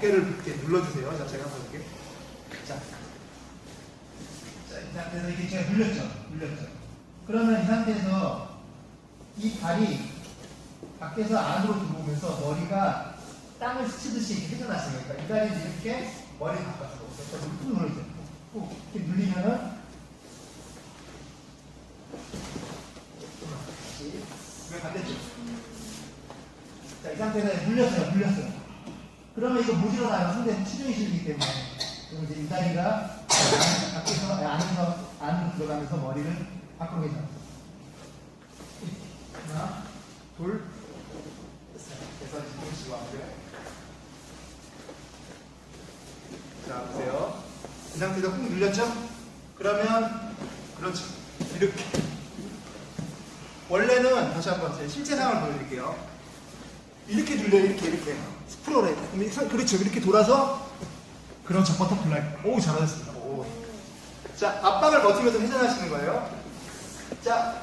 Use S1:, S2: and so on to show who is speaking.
S1: 어깨를 이렇게 눌러주세요. 자, 제가 한번 볼게요. 자. 자, 이 상태에서 이렇게 제가 눌렸죠? 눌렸죠? 그러면 이 상태에서 이 발이 밖에서 안으로 들어오면서 머리가 땅을 스치듯이 이렇게 회전하시는 거니까 이 다리를 이렇게 머리 바꿔주고 그래서 꾹 눌러주세요. 꾹 이렇게 눌리면은 왜 반대쪽? 자, 이 상태에서 물렸어요, 물렸어요. 그러면 이거 못 일어나요. 상대 치중이 실리기 때문에. 그럼 이제 이 다리가 안- 밖에서, 안에서, 안으로 들어가면서 머리를 밖으로 회전. 하나, 둘, 셋. 그래서 이제 동시고 하고요. 자, 보세요. 이 상태에서 꾹 눌렸죠? 그러면, 그렇죠. 이렇게. 원래는 다시 한번 제 실제 상황을 보여드릴게요. 이렇게 눌려요, 이렇게, 이렇게. 이 상- 그렇죠. 이렇게 돌아서, 그렇죠. 버터플라이. 오, 잘하셨습니다. 오. 자, 압박을 버티면서 회전하시는 거예요. 자,